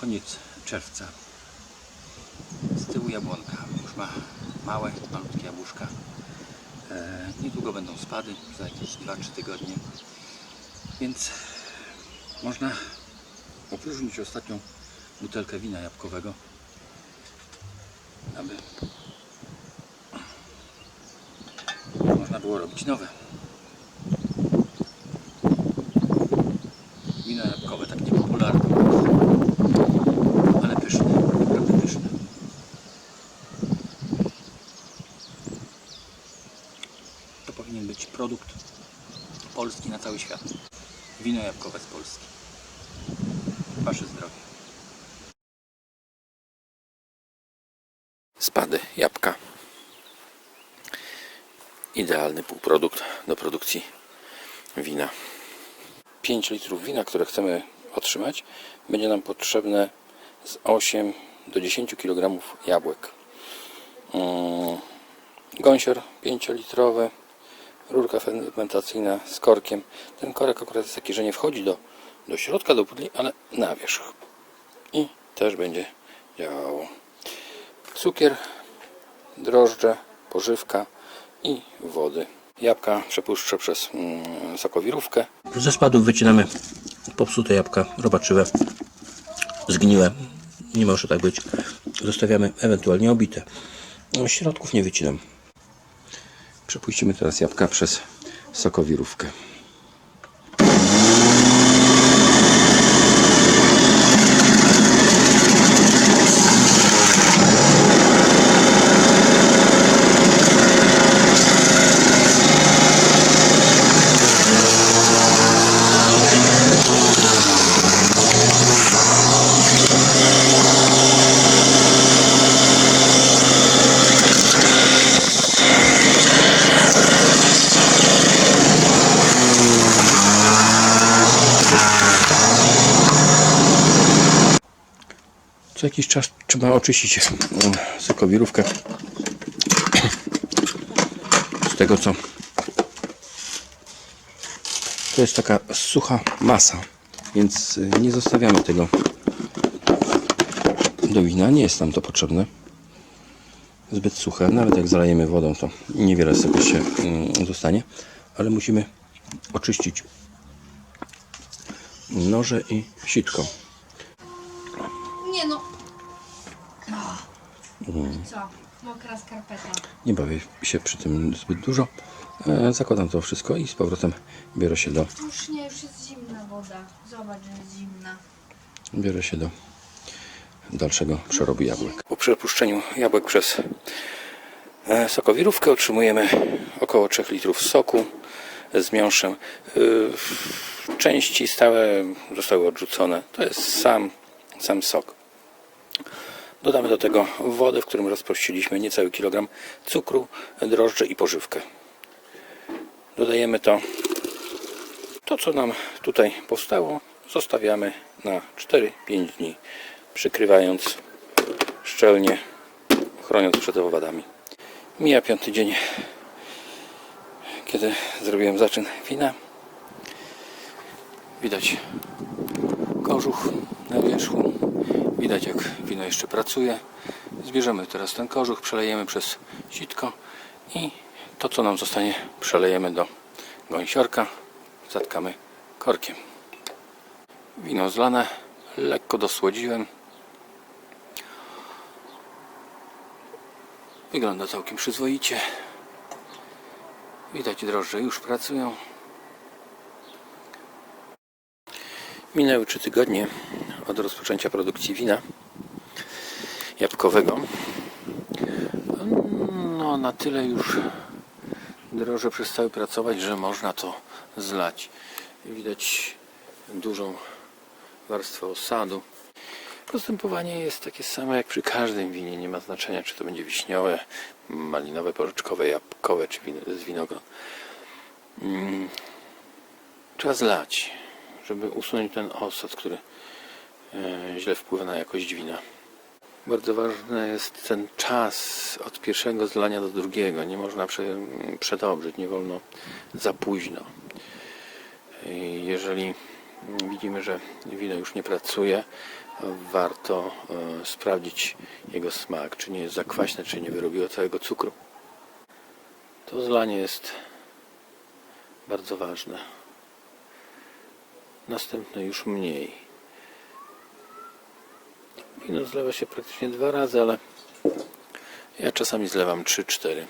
koniec czerwca. Z tyłu jabłonka. Już ma małe, malutkie jabłuszka. E, niedługo będą spady, za jakieś 2-3 tygodnie. Więc można opróżnić ostatnią butelkę wina jabłkowego, aby można było robić nowe. Wino jabłkowe, tak niepopularne, ale pyszne, naprawdę pyszne. To powinien być produkt polski na cały świat. Wino jabłkowe z Polski. Wasze zdrowie. Spady jabłka. Idealny półprodukt do produkcji wina. 5 litrów wina, które chcemy otrzymać, będzie nam potrzebne z 8 do 10 kg jabłek. Mm, Gąsior 5-litrowy, rurka fermentacyjna z korkiem. Ten korek akurat jest taki, że nie wchodzi do, do środka, do pudli, ale na wierzch. I też będzie działało. Cukier, drożdże, pożywka i wody. Jabłka przepuszczę przez mm, sokowirówkę. Ze spadów wycinamy popsute jabłka, robaczywe, zgniłe. Nie może tak być. Zostawiamy ewentualnie obite. Środków nie wycinam. Przepuścimy teraz jabłka przez sokowirówkę. Co jakiś czas trzeba oczyścić mm, sokowirówkę z tego co to jest taka sucha masa więc y, nie zostawiamy tego do wina. Nie jest nam to potrzebne. Zbyt suche. Nawet jak zalejemy wodą to niewiele z tego się mm, zostanie. Ale musimy oczyścić noże i sitko. Nie no. Co? Mokra skarpeta. Nie bawię się przy tym zbyt dużo. E, zakładam to wszystko i z powrotem biorę się do, Już nie, już jest zimna woda. Zobacz, że jest zimna. biorę się do dalszego przerobu jabłek. Po przepuszczeniu jabłek przez e, sokowirówkę otrzymujemy około 3 litrów soku z miąższem. E, Części stałe zostały odrzucone. To jest sam, sam sok. Dodamy do tego wodę, w którym rozprościliśmy niecały kilogram cukru, drożdże i pożywkę. Dodajemy to, to co nam tutaj powstało, zostawiamy na 4-5 dni, przykrywając szczelnie, chroniąc przed owadami. Mija piąty dzień, kiedy zrobiłem zaczyn wina. Widać kożuch na wierzchu. Widać jak wino jeszcze pracuje. Zbierzemy teraz ten kożuch, przelejemy przez sitko i to co nam zostanie przelejemy do gąsiorka. Zatkamy korkiem. Wino zlane, lekko dosłodziłem. Wygląda całkiem przyzwoicie. Widać drożdże już pracują. Minęły 3 tygodnie od rozpoczęcia produkcji wina jabłkowego. No, na tyle już droże przestały pracować, że można to zlać. Widać dużą warstwę osadu. Postępowanie jest takie samo jak przy każdym winie. Nie ma znaczenia, czy to będzie wiśniowe, malinowe, porzeczkowe, jabłkowe, czy z winogron. Mm, Trzeba zlać, żeby usunąć ten osad, który e, źle wpływa na jakość wina. Bardzo ważny jest ten czas od pierwszego zlania do drugiego. Nie można prze, przedobrzyć, nie wolno za późno. Jeżeli widzimy, że wino już nie pracuje, warto e, sprawdzić jego smak, czy nie jest za kwaśne, czy nie wyrobiło całego cukru. To zlanie jest bardzo ważne. Następne już mniej. Wino zlewa się praktycznie dwa razy, ale ja czasami zlewam 3-4.